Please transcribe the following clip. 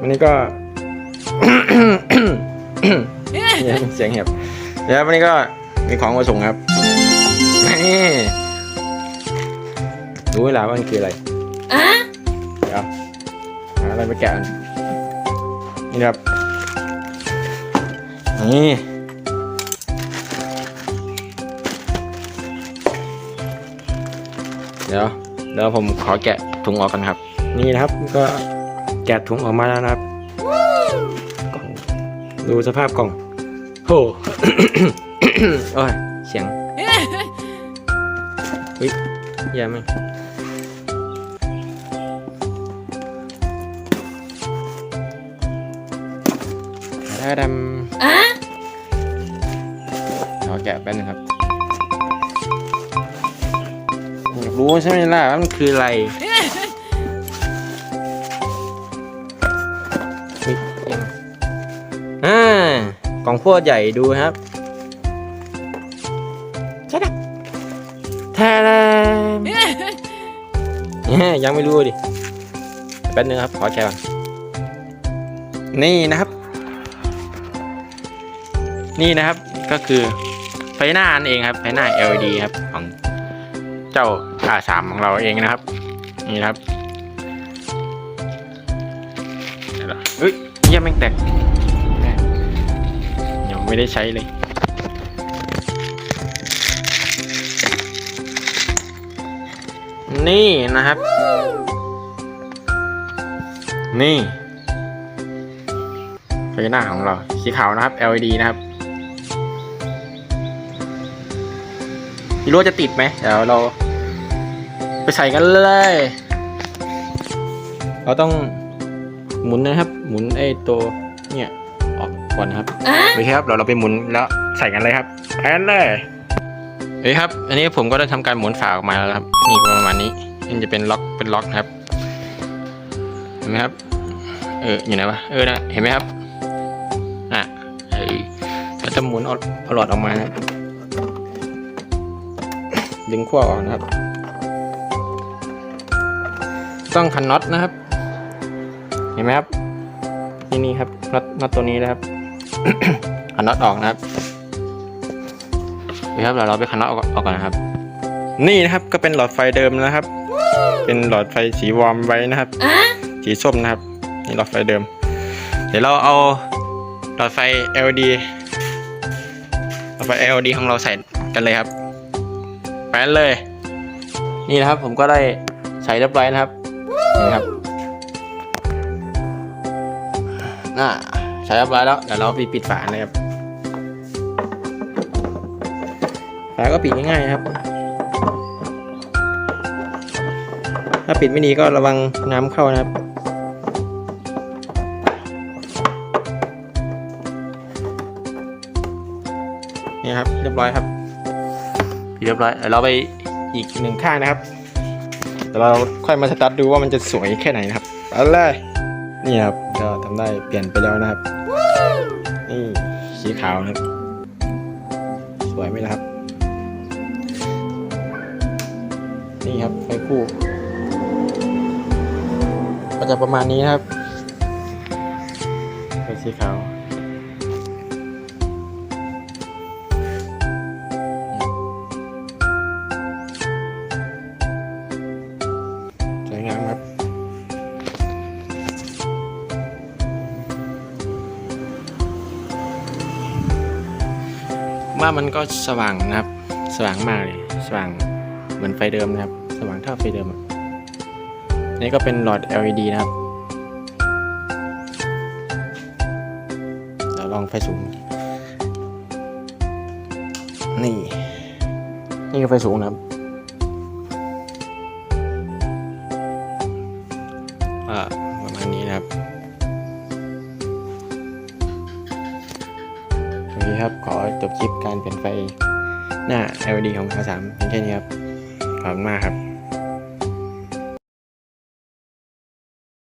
นะครับวันนี้ก็เนี่ยเสียงเห็บเดี๋ยววันนี้ก็มีของมาส่งครับนี่รู้เวลาว่ามันคืออะไรอะเดี๋ยวหาอะไรไปแกะกันนี่ครับ นี่เดี๋ยวเดี๋ยวผมขอแกะถุงออกกันครับ นี่นะครับก็ แกะถุงออกมาแล้วนะครับกล่องดูสภาพกล่องโอ้โอ้ยเสียงเฮ้ยแย่ไหมงถ้าดอะำขอแกะแป๊บนึงครับอยากรู้ใช่ไหมล่ะว่ามันคืออะไร อ่ากล่องโคตรใหญ่ดูครับใช่ไหมแท้เนี่ยยังไม่รู้ดิแป๊บนึงครับ ขอแกะก่อนนี่นะครับ นี่นะครับก็คือไฟหน้านั่นเองครับไฟหน้า LED ครับของเจ้า R3 ของเราเองนะครับ นี่นะครับเดี๋ยวนะเฮ้ย เยี่ยมแม่งแตกยังไม่ได้ใช้เลย นี่นะครับ นี่ไฟหน้าของเรา สีขาวนะครับ LED นะครับไม่รู้ว่าจะติดไหมเดี๋ยวเราไปใส่กันเลย เราต้อง หมุนนะครับ หมุนไอ้ตัวเนี่ยออกก่อนนะครับอะโอเคครับเราเราไปหมุนแล้วใส่กันเลยครับไปกันเลยเฮ้ยครับ อันนี้ผมก็ได้ทำการหมุนฝาออกมาแล้วครับนี่ก็ประมาณนี้นี่จะเป็นล็อกเป็นล็อกนะครับ เห็นไหมครับ เอออยู่ไหนวะเออนะเห็นไหมครับอะเฮ้ยเราจะหมุนเอาเอาหลอดออกมานะครับดึงขั้วออกนะครับ ต้องขันน็อตนะครับ เห็นไหมครับนี่นี่ครับน็อตน็อตตัวนี้นะครับขันน็อตออกนะครับเดี๋ยวครับเดี๋ยวเราไปขันน็อตออกออกก่อนนะครับ นี่นะครับก็เป็นหลอดไฟเดิมนะครับ เป็นหลอดไฟสีวอร์มไว้นะครับอะสีส้มนะครับ นี่หลอดไฟเดิม เดี๋ยวเราเอาหลอดไฟ LED หลอดไฟ LED ของเราใส่กันเลยครับไปกันเลย นี่นะครับผมก็ได้ใส่เรียบร้อยนะครับเห็นไหมครับ น่าใส่เรียบร้อยแล้วเดี๋ยวเราไปปิดฝาเลยครับฝาก็ปิดง่ายๆนะครับ ถ้าปิดไม่ดีก็ระวังน้ำเข้านะครับนี่ครับเรียบร้อยครับปิดเรียบร้อยเดี๋ยวเราไปอีกหนึ่งข้างนะครับเดี๋ยวเราค่อยมาสตาร์ทดูว่ามันจะสวยแค่ไหนนะครับ เอาเลย นี่ครับก็ทำได้เปลี่ยนไปแล้วนะครับ นี่สีขาวนะครับ สวยไหมล่ะครับ นี่ครับไฟคู่ ก็จะประมาณนี้นะครับเป็นสีขาวสวยงามครับ ว่ามันก็สว่างนะครับ สว่างมากเลย สว่างเหมือนไฟเดิมนะครับ สว่างเท่าไฟเดิม นี่ก็เป็นหลอด LED นะครับเดี๋ยวลองไฟสูง นี่ นี่ก็ไฟสูงนะครับอ่าประมาณนี้นะครับ ดีคครับ ขอจบคลิปการเปลี่ยนไฟหน้า LED ของ R3 เพียงแค่นี้ครับ ขอบคุณมากครับ